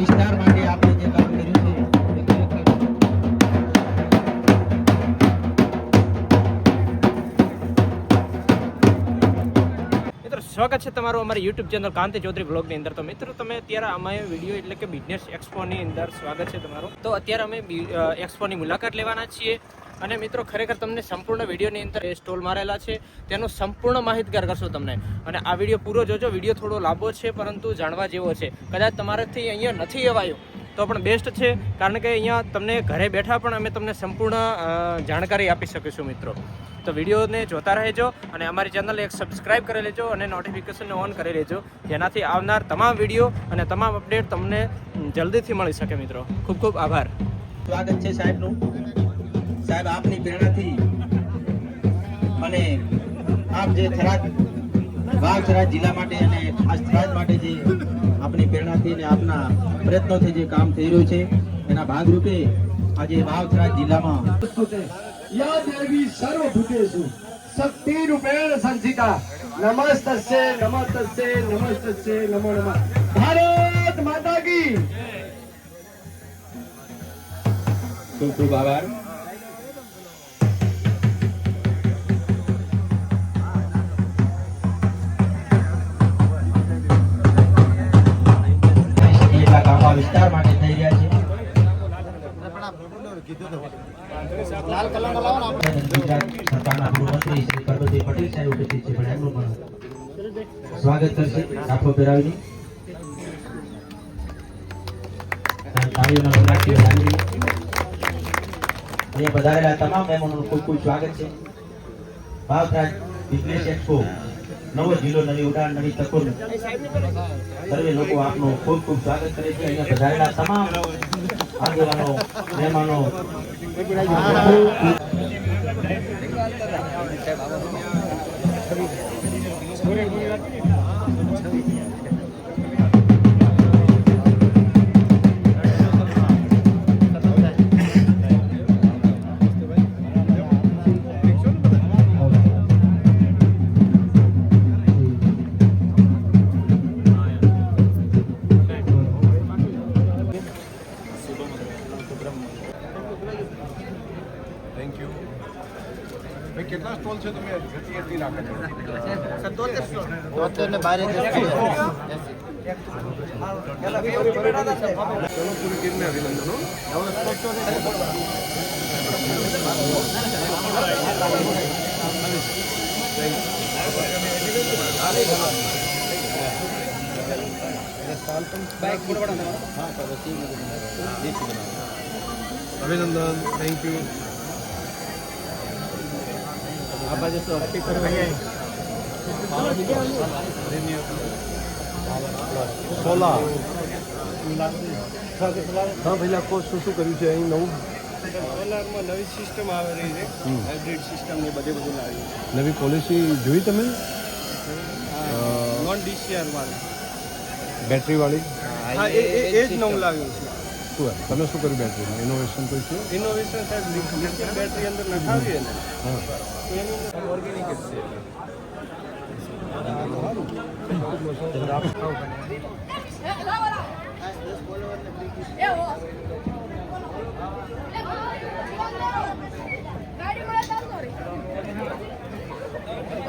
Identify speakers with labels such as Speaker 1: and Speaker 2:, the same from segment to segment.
Speaker 1: વિસ્તાર માટે આપણે જે કામ કર્યું
Speaker 2: સ્વાગત છે તમારું અમારી યુટ્યુબ ચેનલ કાંતિ ચૌધરી બ્લોગની અંદર. તો મિત્રો, તમે અત્યારે અમે વીડિયો એટલે કે બિઝનેસ એક્સપોની અંદર સ્વાગત છે તમારું. તો અત્યારે અમે એક્સપોની મુલાકાત લેવાના છીએ. અને મિત્રો ખરેખર તમને સંપૂર્ણ વિડીયોની અંદર એ સ્ટોલ મારેલા છે, તેનો સંપૂર્ણ માહિતગાર કરશો તમને. અને આ વીડિયો પૂરો જોજો, વીડિયો થોડો લાંબો છે, પરંતુ જાણવા જેવો છે. કદાચ તમારાથી અહીંયા નથી અવાયો તો પણ બેસ્ટ છે, કારણ કે અહીંયા તમને ઘરે બેઠા પણ અમે તમને સંપૂર્ણ જાણકારી આપી શકીશું મિત્રો. તો વિડીયોને જોતા રહેજો અને અમારી ચેનલ એક સબસ્ક્રાઇબ કરી લેજો અને નોટિફિકેશનને ઓન કરી લેજો. જેનાથી આવનાર તમામ વીડિયો અને તમામ અપડેટ તમને જલ્દીથી મળી શકે મિત્રો. ખૂબ ખૂબ આભાર.
Speaker 1: સ્વાગત છે સાહેબનું. સાહેબ આપની પ્રેરણાથી અને આપ જે થરાદ વાઘ થરાદ જિલ્લા માટે અને ખાસ થરાદ માટે જે આપની પ્રેરણાથી અને આપના પ્રયત્નોથી જે કામ થઈ રહ્યું છે એના ભાગરૂપે આજે વાઘ થરાદ જિલ્લામાં
Speaker 3: યાદ એવી સર્વ ભૂતેશુ શક્તિ રૂપેણ સંસિતા. નમસ્તસ્ય નમસ્તસ્ય નમસ્તસ્ય નમો નમઃ. ભારત માતા કી.
Speaker 1: ખૂબ ખૂબ આભાર. સ્વાગત કરશે સાફો પહેરાવીને ખૂબ ખૂબ સ્વાગત છે. ભાવરાજ બિઝનેસ એક્સપો, નવો જિલ્લો, નવી ઉડાન, નવી તકો. લોકો આપનું ખૂબ ખૂબ સ્વાગત કરે છે. અહીંયા મહેમાનો.
Speaker 4: થેન્ક યુ ભાઈ કેટલા સ્ટોલ છે તમે? ગતિ એટલી રાખો છો? ચલો પૂરી ટીમને અભિનંદનો અભિનંદન થેન્ક યુ સોલા હા પહેલા કોર્સ શું શું કર્યું છે અહીં નવું?
Speaker 5: સોલારમાં નવી સિસ્ટમ આવે રહી છે. હાઇબ્રિડ સિસ્ટમ ને બધે બધું લાવી
Speaker 4: નવી પોલિસી જોઈ તમે?
Speaker 5: નોન ડીસીઆર વાળું.
Speaker 4: બેટરી વાળી?
Speaker 5: હા એ એ એ જ નવું લાવ્યું છે.
Speaker 4: શું? તમે શું કર્યું બેટરીમાં ઇનોવેશન કોઈ છે
Speaker 5: ઇનોવેશન સાહેબ લિથિયમ બેટરી અંદર નખાવીએ ને
Speaker 4: હા.
Speaker 5: તો એની અંદર ઓર્ગેનિક જ છે.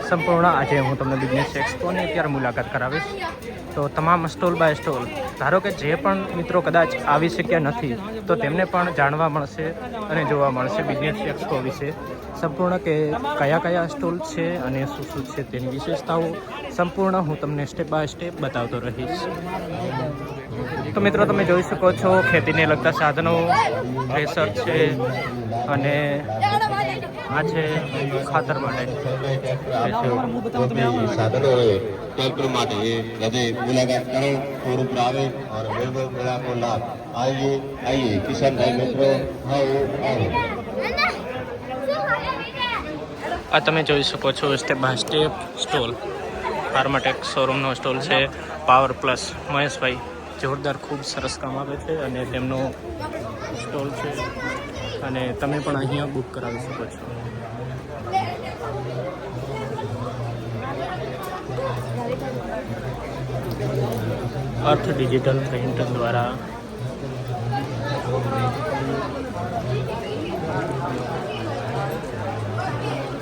Speaker 2: સંપૂર્ણ. આજે હું તમને બિઝનેસ એક્સપોની અત્યારે મુલાકાત કરાવીશ. તો તમામ સ્ટોલ બાય સ્ટોલ, ધારો કે જે પણ મિત્રો કદાચ આવી શક્યા નથી, તો તેમને પણ જાણવા મળશે અને જોવા મળશે બિઝનેસ એક્સપો વિશે. સંપૂર્ણ કે કયા કયા સ્ટોલ છે અને શું શું છે તેની વિશેષતાઓ સંપૂર્ણ હું તમને સ્ટેપ બાય સ્ટેપ બતાવતો રહીશ. તો મિત્રો તમે જોઈ શકો છો, ખેતીને લગતા સાધનો, પ્રેશર છે, અને આ છે ખાતર માટે. આ તમે જોઈ શકો છો step by step stall Pharmatech શોરૂમનો stall છે પાવર પ્લસ મહેશભાઈ. જોરદાર ખૂબ સરસ કામ આપે છે અને તેમનો સ્ટોલ છે. અને તમે પણ અહીંયા બુક કરાવી શકો છો. અર્થ ડિજિટલ પ્રિન્ટ દ્વારા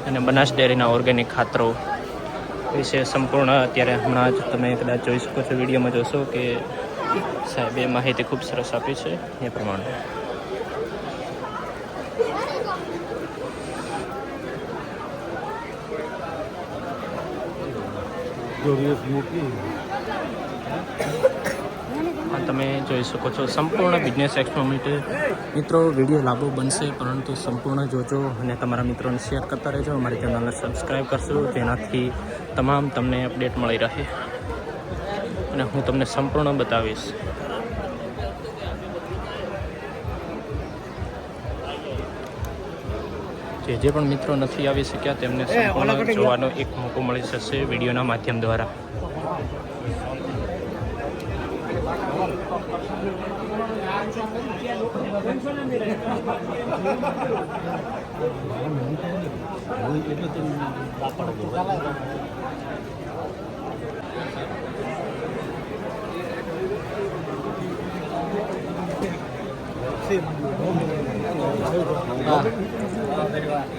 Speaker 2: અને બનાસ ડેરીના ઓર્ગેનિક ખાતરો વિશે સંપૂર્ણ અત્યારે હમણાં જ તમે કદાચ જોઈ શકો છો, વિડીયોમાં જોશો કે સાહેબે માહિતી ખૂબ સરસ આપી છે, એ પ્રમાણે. તમે જોઈ શકો છો, સંપૂર્ણ બિઝનેસ એક્સપો માટે મિત્રો વીડિયો લાંબો બનશે, પરંતુ સંપૂર્ણ જોજો અને તમારા મિત્રોને શેર કરતા રહેજો. અમારી ચેનલને સબસ્ક્રાઈબ કરશો, જેનાથી તમામ તમને અપડેટ મળી રહે. અને હું તમને સંપૂર્ણ બતાવીશ. જે જે પણ મિત્રો નથી આવી શક્યા તેમને સંપૂર્ણ જોવાનો એક મોકો મળી શકશે વિડીયોના માધ્યમ દ્વારા.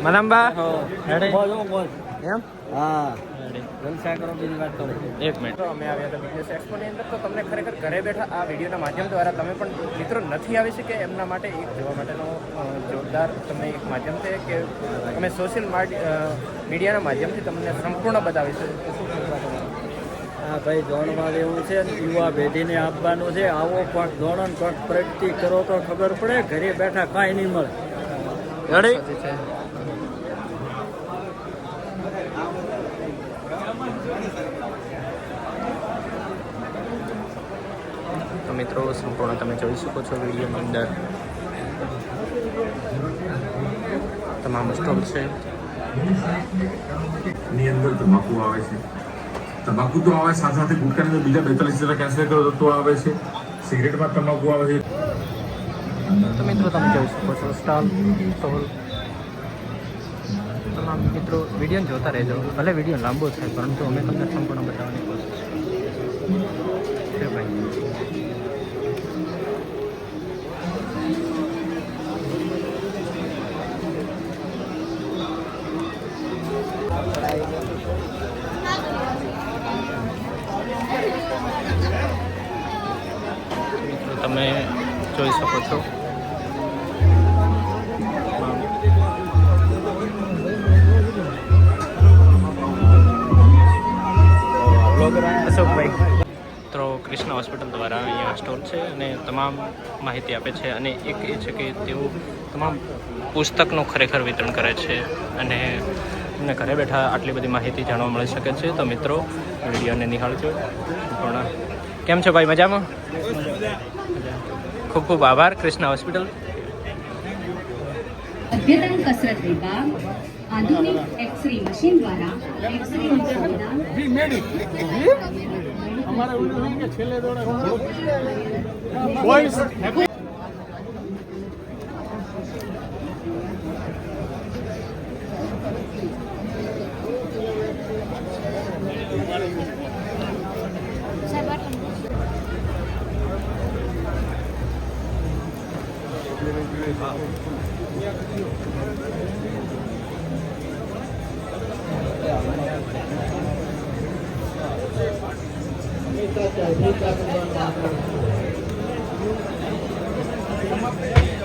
Speaker 2: મનાંબા એમ? એક મિનિટ. અમે આવ્યા હતા બિઝનેસ એક્સપોની અંદર તો તમને ખરેખર ઘરે બેઠા આ વિડીયોના માધ્યમ દ્વારા તમે પણ મિત્રો નથી આવી શકે એમના માટે એક જોવા માટેનો જોરદાર તમને એક માધ્યમ છે કે અમે સોશિયલ મીડિયાના માધ્યમથી તમને સંપૂર્ણ બતાવીશું?
Speaker 6: હા ભાઈ દોણમાં લેવું છે ને યુવા પેઢીને આપવાનું છે. આવો પણ દોણન પણ પ્રગતિ કરો તો ખબર પડે. ઘરે બેઠા કાંઈ નહીં મળે.
Speaker 2: છે. મિત્રો સંપૂર્ણ તમે જોઈ શકો છો વિડીયોની અંદર. તમામ સ્ટોલ છે.
Speaker 7: ની અંદર તમાકુ આવે છે. તમાકુ તો આવે, સાથે સાથે અંદર બીજા બેતાલીસ જેટલા કેન્સર કરો તો આવે છે. સિગરેટમાં તમાકુ આવે છે.
Speaker 2: તો મિત્રો તમે જોઈ શકો છો, સ્ટોલ સ્ટોલ. તમામ મિત્રો વીડિયો જોતા રહેજો. ભલે વીડિયો લાંબો છે, પરંતુ અમે તમને સંપૂર્ણ બતાવવાની કોશિશ તમે જોઈ શકો છો. અશોકભાઈ તો કૃષ્ણ હોસ્પિટલ દ્વારા અહીંયા સ્ટોર છે અને તમામ માહિતી આપે છે અને એક એ છે કે તેઓ તમામ પુસ્તકનું ખરેખર વિતરણ કરે છે અને તમને ઘરે બેઠા આટલી બધી માહિતી જાણવા મળી શકે છે. તો મિત્રો, વિડીયોને નિહાળજો. પણ કેમ છો ભાઈ, મજામાં? ખૂબ ખૂબ આભાર કૃષ્ણ હોસ્પિટલ.
Speaker 8: અદ્યતન કસરત વિભાગ આધુનિક એક્સરે મશીન દ્વારા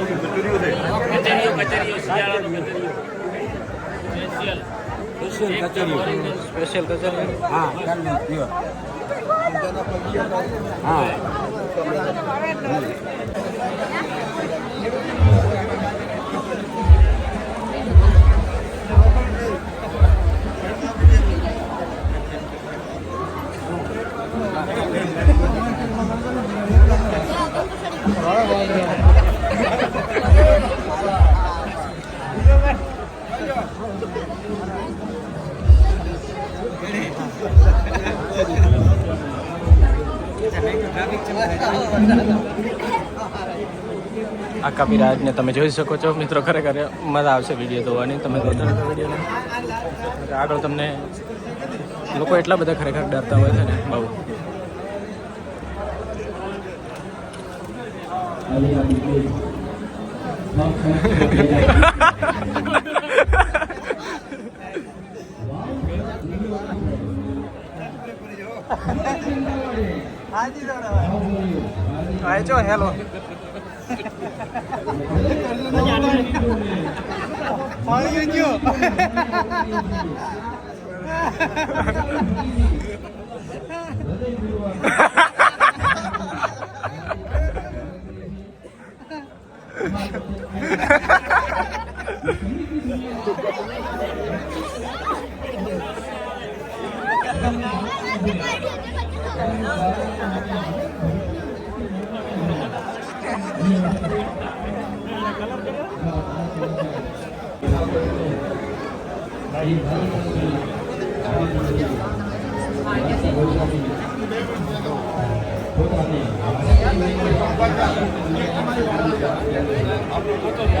Speaker 8: કચેરીઓ છે
Speaker 2: કચેરીઓ કચેરીઓ શિયાળાનું કચેરીઓ સ્પેશિયલ સ્પેશિયલ કચેરીઓ સ્પેશિયલ કચેરીઓ હા ચાલુ હા Bravo, Adriano. આખા વિરાજને તમે જોઈ શકો છો. મિત્રો, ખરેખર મજા આવશે વીડિયો જોવાની. તમે વીડિયો આગળ તમને લોકો એટલા બધા ખરેખર ડરતા હોય છે ને, બહુ.
Speaker 1: Thank you. આય જો હેલો પાણી ગયો Ha ha ha! આપણો પોતાનો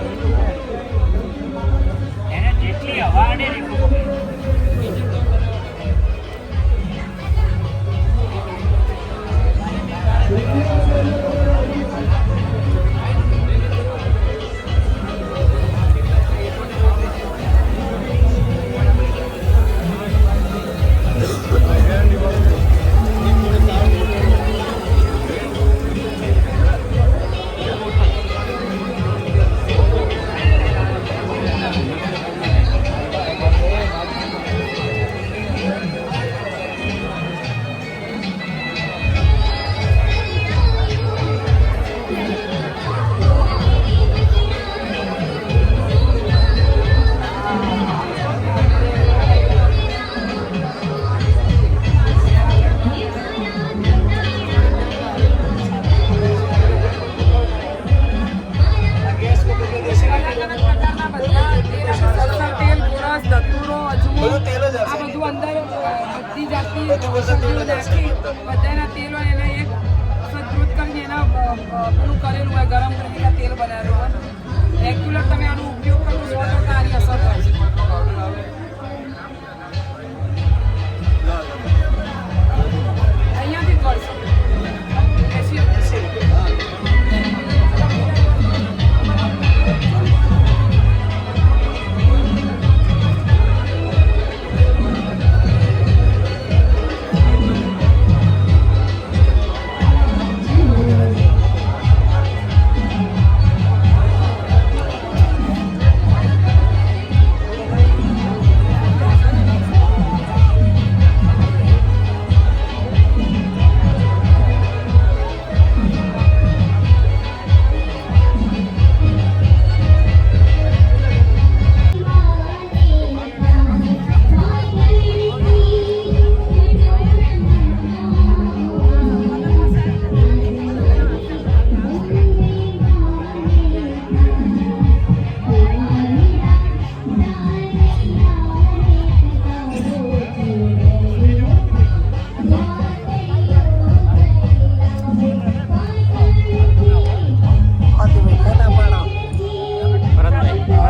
Speaker 1: તેલ ગરમ કરીને તેલ બનાવ્યું હોય. રેગ્યુલર તમે આનો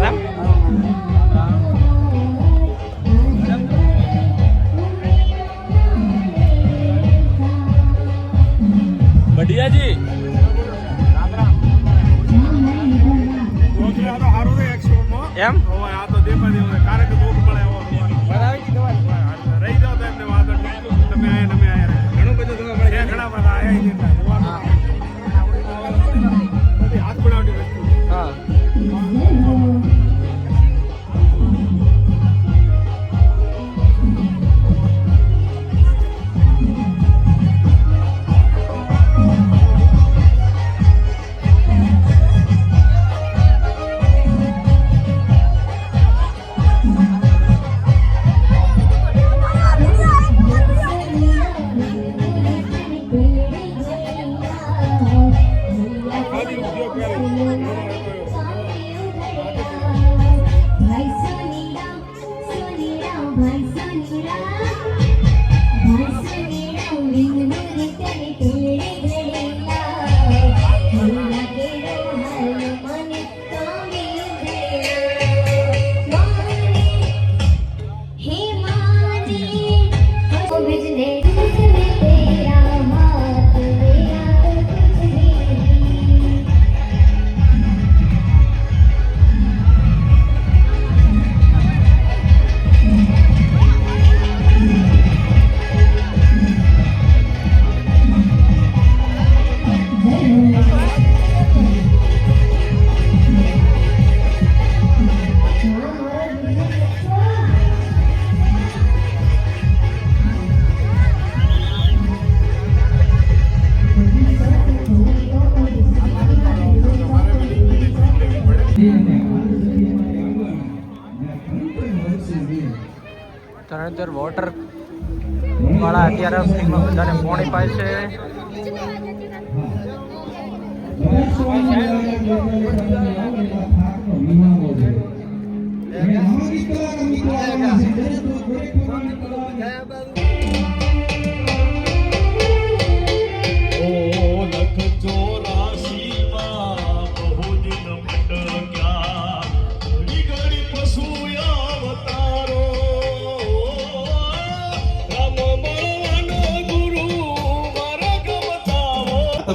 Speaker 8: 사람? 어.
Speaker 2: ત્રણેતર વોટર વાળા અત્યારે ફ્રીમાં બધાને પોણી પાય છે.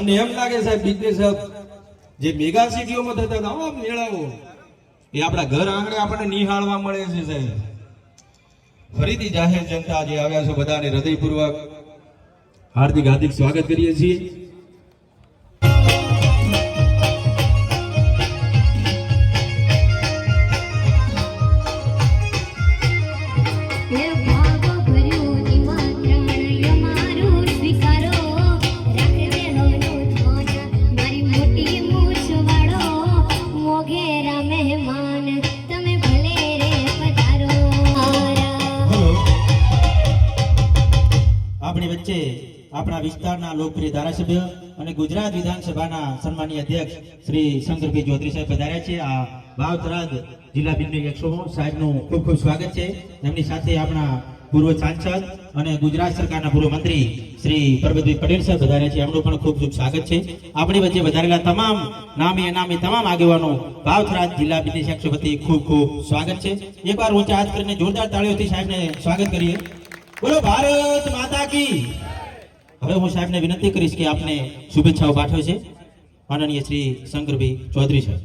Speaker 1: તમને એમ લાગે સાહેબ બિઝનેસ જે મેગા સિટીઓમાં થતા હતા, આવા મેળાઓ, એ આપણા ઘર આંગણે આપણને નિહાળવા મળે છે સાહેબ. ફરીથી જાહેર જનતા જે આવ્યા છે, બધાને હૃદયપૂર્વક હાર્દિક હાર્દિક સ્વાગત કરીએ છીએ. આપણા વિસ્તારના લોકપ્રિય ધારાસભ્ય અને ગુજરાત વિધાનસભાના સન્માનીય અધ્યક્ષ શ્રી શંકરભાઈ ચૌધરી સાહેબ પધાર્યા છે. આ વાવથરાદ જિલ્લા બિંદુ એકસો સાહેબનું ખૂબ ખૂબ સ્વાગત છે. એમની સાથે આપણા પૂર્વ સાંસદ અને ગુજરાત સરકારના પૂર્વ મંત્રી શ્રી પરબતભાઈ પટેલ સાહેબ પધાર્યા છે. એમનું પણ ખૂબ ખૂબ સ્વાગત છે. આપણી વચ્ચે વધારેલા તમામ નામી અનામી તમામ આગેવાનો ભાવથરાજ જિલ્લા બિંદુ એકસો વતી ખૂબ ખૂબ સ્વાગત છે. એકવાર ઊંચા હાથ કરીને જોરદાર તાળીઓથી સાહેબને સ્વાગત કરીએ. બોલો, ભારત માતા કી હવે હું સાહેબને વિનંતી કરીશ કે આપને શુભેચ્છાઓ પાઠવે છે. માનનીય શ્રી શંકરભાઈ ચૌધરી સાહેબ.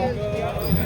Speaker 8: Thank